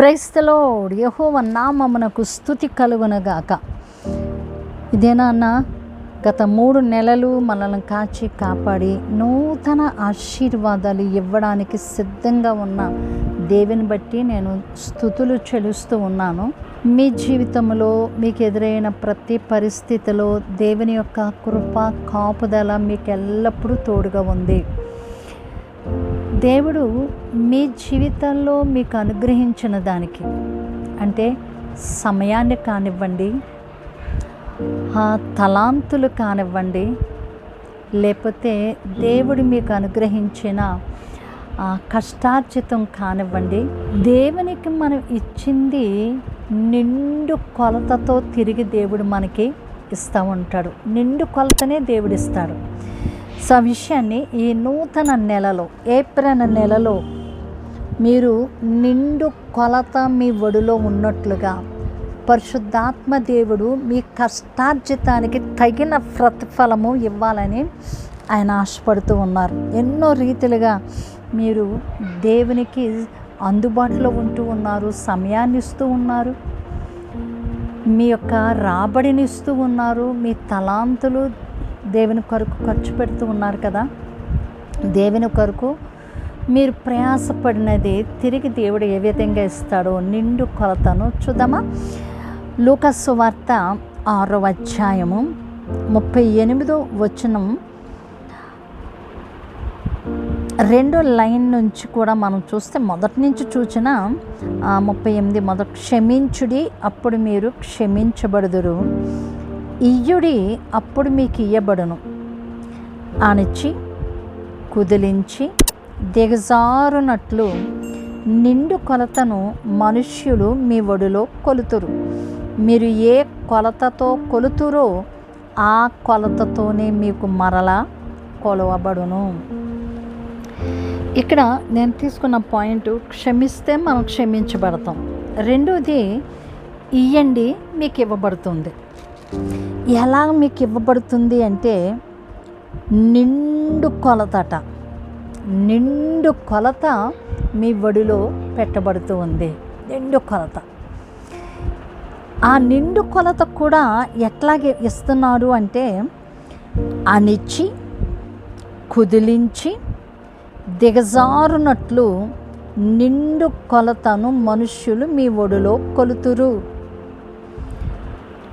క్రైస్తలో యహోవ నామమునకు స్థుతి కలుగునగాక. ఇదేనా అన్న? గత మూడు నెలలు మనల్ని కాచి కాపాడి నూతన ఆశీర్వాదాలు ఇవ్వడానికి సిద్ధంగా ఉన్న దేవుని బట్టి నేను స్థుతులు చెలుస్తూ ఉన్నాను. మీ జీవితంలో మీకు ఎదురైన ప్రతి పరిస్థితిలో దేవుని యొక్క కృప కాపుదల మీకు ఎల్లప్పుడూ తోడుగా ఉంది. దేవుడు మీ జీవితంలో మీకు అనుగ్రహించిన దానికి. అంటే సమయాన్ని కానివ్వండి ఆ తలాంతులు కానివ్వండి లేకపోతే దేవుడు మీకు అనుగ్రహించిన కష్టార్జితం కానివ్వండి దేవునికి మనం ఇచ్చింది నిండు కొలతతో తిరిగి దేవుడు మనకి ఇస్తూ ఉంటాడు. నిండు కొలతనే దేవుడిస్తాడు. సో ఆ విషయాన్ని ఈ నూతన నెలలో ఏప్రిల్ నెలలో మీరు నిండు కొలత మీ ఒడిలో ఉన్నట్లుగా పరిశుద్ధాత్మ దేవుడు మీ కష్టార్జితానికి తగిన ప్రతిఫలము ఇవ్వాలని ఆయన ఆశపడుతూ ఉన్నారు. ఎన్నో రీతిలుగా మీరు దేవునికి అందుబాటులో ఉంటూ ఉన్నారు సమయాన్ని ఇస్తూ ఉన్నారు మీ యొక్క రాబడిని ఇస్తూ ఉన్నారు మీ తలాంతులు దేవుని కొరకు ఖర్చు పెడుతూ ఉన్నారు కదా. దేవుని కొరకు మీరు ప్రయాసపడినది తిరిగి దేవుడు ఏ విధంగా ఇస్తాడో నిండు కొలతను చూద్దామా? లూకస్సు వార్త ఆరో అధ్యాయము ముప్పై ఎనిమిదో వచనం. రెండో లైన్ నుంచి కూడా మనం చూస్తే మొదటి నుంచి చూసిన ముప్పై ఎనిమిది మొదటి క్షమించుడి అప్పుడు మీరు క్షమించబడుదురు. ఇయ్యుడి అప్పుడు మీకు ఇయ్యబడును అణిచి కుదిలించి దిగజారునట్లు నిండు కొలతను మనుష్యులు మీ ఒడిలో కొలుతురు. మీరు ఏ కొలతతో కొలుతురో ఆ కొలతతోనే మీకు మరలా కొలవబడును. ఇక్కడ నేను తీసుకున్న పాయింట్ క్షమిస్తే మనం క్షమించబడతాం. రెండోది ఇయ్యండి మీకు ఇవ్వబడుతుంది ఎలా మీకు ఇవ్వబడుతుంది అంటే నిండు కొలతట నిండు కొలత మీ ఒడిలో పెట్టబడుతూ ఉంది. నిండు కొలత. ఆ నిండు కొలత కూడా ఎట్లాగే ఇస్తున్నారు అంటే అనిచ్చి కుదిలించి దిగజారునట్లు నిండు కొలతను మనుష్యులు మీ ఒడిలో కొలుతురు.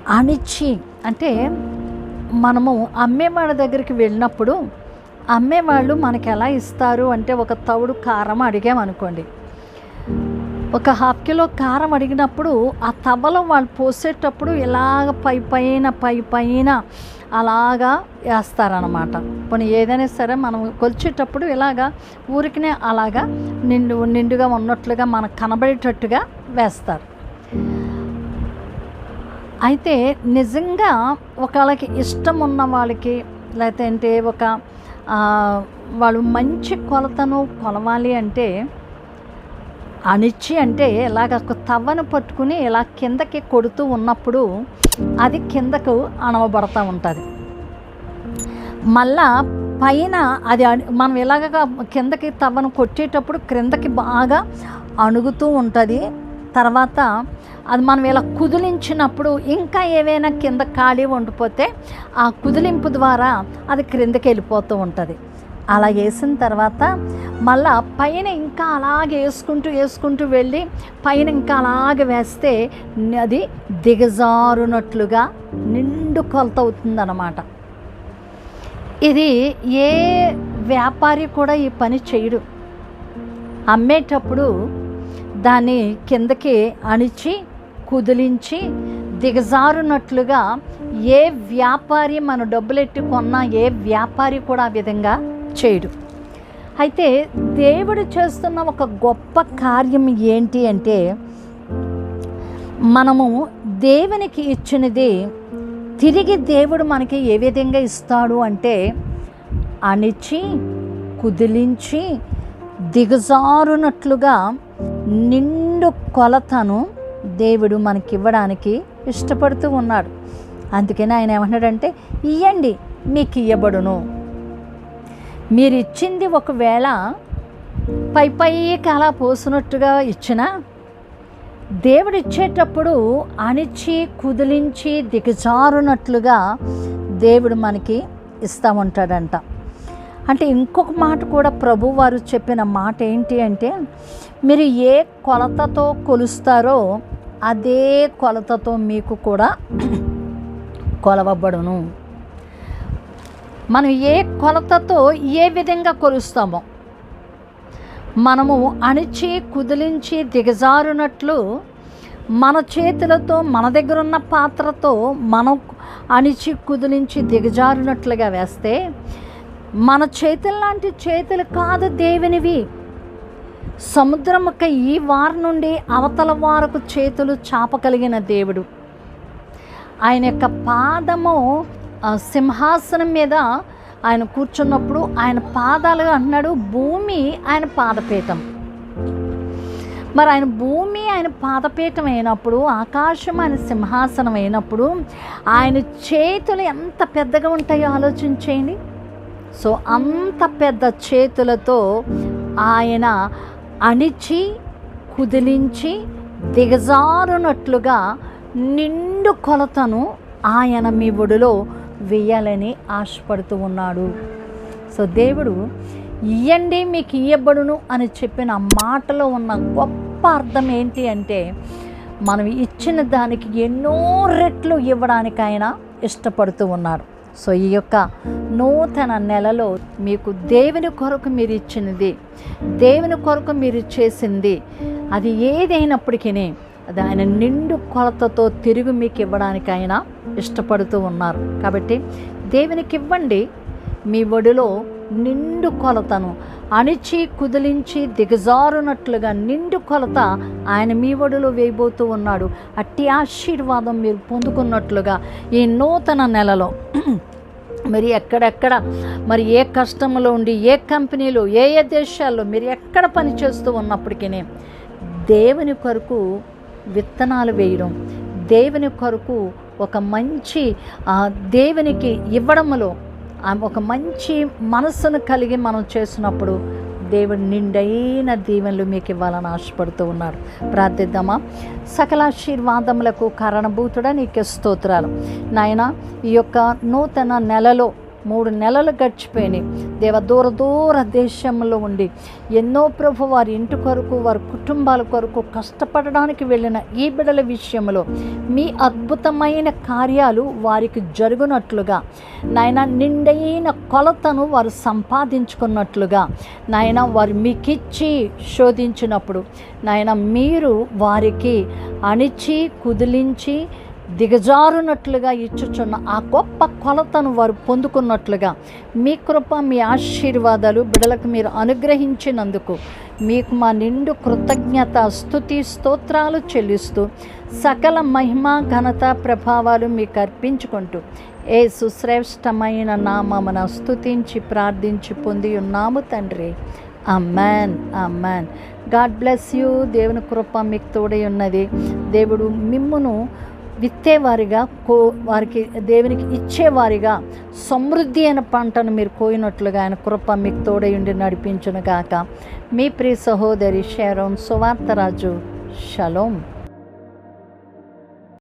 అణిచి అంటే మనము అమ్మేవాళ్ళ దగ్గరికి వెళ్ళినప్పుడు అమ్మేవాళ్ళు మనకి ఎలా ఇస్తారు అంటే ఒక తవుడు కారం అడిగామనుకోండి ఒక హాఫ్ కిలో కారం అడిగినప్పుడు ఆ తవ్వలో వాళ్ళు పోసేటప్పుడు ఇలాగ పై పైన పై పైన అలాగా వేస్తారనమాట పోనీ ఏదైనా సరే మనం కొలిచేటప్పుడు ఇలాగా ఊరికినే అలాగా నిండు నిండుగా ఉన్నట్లుగా మనకు కనబడేటట్టుగా వేస్తారు. అయితే నిజంగా ఒకళ్ళకి ఇష్టం ఉన్న వాళ్ళకి లేకపోతే అంటే ఒక వాళ్ళు మంచి కొలతను కొలవాలి అంటే అణిచి అంటే ఇలాగ ఒక తవ్వను పట్టుకుని ఇలా కిందకి కొడుతూ ఉన్నప్పుడు అది కిందకు అణవబడతా ఉంటుంది. మళ్ళా పైన అది మనం ఇలాగ కిందకి తవ్వను కొట్టేటప్పుడు క్రిందకి బాగా అణుగుతూ ఉంటుంది. తర్వాత అది మనం ఇలా కుదిలించినప్పుడు ఇంకా ఏవైనా కింద ఖాళీ ఉండిపోతే ఆ కుదిలింపు ద్వారా అది క్రిందకి వెళ్ళిపోతూ ఉంటుంది. అలా వేసిన తర్వాత మళ్ళా పైన ఇంకా అలాగే వేసుకుంటూ వేసుకుంటూ వెళ్ళి పైన ఇంకా అలాగే వేస్తే అది దిగజారునట్లుగా నిండు కొలత అవుతుందన్నమాట. ఇది ఏ వ్యాపారి కూడా ఈ పని చేయడు. అమ్మేటప్పుడు దాన్ని కిందకి అణిచి కుదిలించి దిగజారునట్లుగా ఏ వ్యాపారి మన డబ్బులెట్టి కొన్నా ఏ వ్యాపారి కూడా ఆ విధంగా చేయడు. అయితే దేవుడు చేస్తున్న ఒక గొప్ప కార్యం ఏంటి అంటే మనము దేవునికి ఇచ్చినది తిరిగి దేవుడు మనకి ఏ విధంగా ఇస్తాడు అంటే అణిచి కుదిలించి దిగజారునట్లుగా నిండు కొలతను దేవుడు మనకి ఇవ్వడానికి ఇష్టపడుతూ ఉన్నాడు. అందుకని ఆయన ఏమన్నాడంటే ఇయ్యండి మీకు ఇయ్యబడును మీరు ఇచ్చింది ఒకవేళ పై పైకి అలా పోసినట్టుగా ఇచ్చినా దేవుడు ఇచ్చేటప్పుడు అణిచి కుదిలించి దిగజారునట్లుగా దేవుడు మనకి ఇస్తూ ఉంటాడంట అంటే ఇంకొక మాట కూడా ప్రభు వారు చెప్పిన మాట ఏంటి అంటే మీరు ఏ కొలతతో కొలుస్తారో అదే కొలతతో మీకు కూడా కొలవబడును. మనం ఏ కొలతతో ఏ విధంగా కొలుస్తామో మనము అణిచి కుదిలించి దిగజారునట్లు మన చేతులతో మన దగ్గర ఉన్న పాత్రతో మనం అణిచి కుదిలించి దిగజారునట్లుగా వేస్తే మన చేతులు లాంటి చేతులు కాదు దేవునివి. సముద్రముక ఈ వారి నుండి అవతల వారకు చేతులు చాపగలిగిన దేవుడు. ఆయన యొక్క పాదము సింహాసనం మీద ఆయన కూర్చున్నప్పుడు ఆయన పాదాలు అంటున్నాడు భూమి ఆయన పాదపీఠం. మరి ఆయన భూమి ఆయన పాదపీఠం అయినప్పుడు ఆకాశం ఆయన సింహాసనం అయినప్పుడు ఆయన చేతులు ఎంత పెద్దగా ఉంటాయో ఆలోచించేయండి. సో అంత పెద్ద చేతులతో ఆయన అణిచి కుదిలించి దిగజారునట్లుగా నిండు కొలతను ఆయన మీ ఒడిలో వేయాలని ఆశపడుతూ ఉన్నాడు. సో దేవుడు ఇయ్యండి మీకు ఇయ్యబడును అని చెప్పిన మాటలో ఉన్న గొప్ప అర్థం ఏంటి అంటే మనం ఇచ్చిన దానికి ఎన్నో రెట్లు ఇవ్వడానికి ఆయన ఇష్టపడుతూ ఉన్నాడు సో ఈ యొక్క నూతన నెలలో మీకు దేవుని కొరకు మీరు ఇచ్చినది దేవుని కొరకు మీరు చేసింది అది ఏదైనప్పటికీ అది ఆయన నిండు కొలతతో తిరిగి మీకు ఇవ్వడానికి ఆయన ఇష్టపడుతూ ఉన్నారు. కాబట్టి దేవునికి ఇవ్వండి మీ ఒడిలో నిండు కొలతను అణిచి కుదిలించి దిగజారునట్లుగా నిండు కొలత ఆయన మీ ఒడిలో వేయబోతూ ఉన్నాడు. అట్టి ఆశీర్వాదం మీరు పొందుకున్నట్లుగా ఈ నూతన నెలలో. మరి ఎక్కడెక్కడ మరి ఏ కష్టంలో ఉండి ఏ కంపెనీలో ఏ ఏ దేశాల్లో మీరు ఎక్కడ పని చేస్తూ ఉన్నప్పటికీ దేవుని కొరకు విత్తనాలు వేయడం దేవుని కొరకు ఒక మంచి ఆ, దేవునికి ఇవ్వడంలో ఒక మంచి మనస్సును కలిగి మనం చేసినప్పుడు దేవుడు నిండైన దీవెనలు మీకు ఇవ్వాలని ఆశపడుతూ ఉన్నాడు ప్రార్థిద్దామా? సకలాశీర్వాదములకు కారణభూతుడా నీకే స్తోత్రాలు. నాయన ఈ యొక్క నూతన నెలలో మూడు నెలలు గడిచిపోయినాయి. దేవ దూర దూర దేశంలో ఉండి ఎన్నో ప్రభు వారి ఇంటి కొరకు వారి కుటుంబాల కొరకు కష్టపడడానికి వెళ్ళిన ఈ బిడల విషయంలో మీ అద్భుతమైన కార్యాలు వారికి జరుగునట్లుగా. నాయన నిండైన కొలతను వారు సంపాదించుకున్నట్లుగా. నాయన వారు మీకిచ్చి శోధించినప్పుడు నాయన మీరు వారికి అణిచి కుదిలించి దిగజారునట్లుగా ఇచ్చుచున్న ఆ గొప్ప కొలతను వారు పొందుకున్నట్లుగా. మీ కృప మీ ఆశీర్వాదాలు బిడలకు మీరు అనుగ్రహించినందుకు మీకు మా నిండు కృతజ్ఞత స్థుతి స్తోత్రాలు చెల్లిస్తూ సకల మహిమ ఘనత ప్రభావాలు మీకు అర్పించుకుంటూ ఏ సుశ్రేష్టమైన నామమున స్థుతించి ప్రార్థించి పొంది ఉన్నాము తండ్రి. Amen amen God bless you. దేవుని కృప మీకు తోడై ఉన్నది. దేవుడు మిమ్మును విత్తేవారిగా కో వారికి దేవునికి ఇచ్చేవారిగా సమృద్ధి అయిన పంటను మీరు కోయినట్లుగా ఆయన కృప మీకు తోడై ఉండి నడిపించును గాక. మీ ప్రియ సహోదరి షేరోన్ సువార్తరాజు షలోం.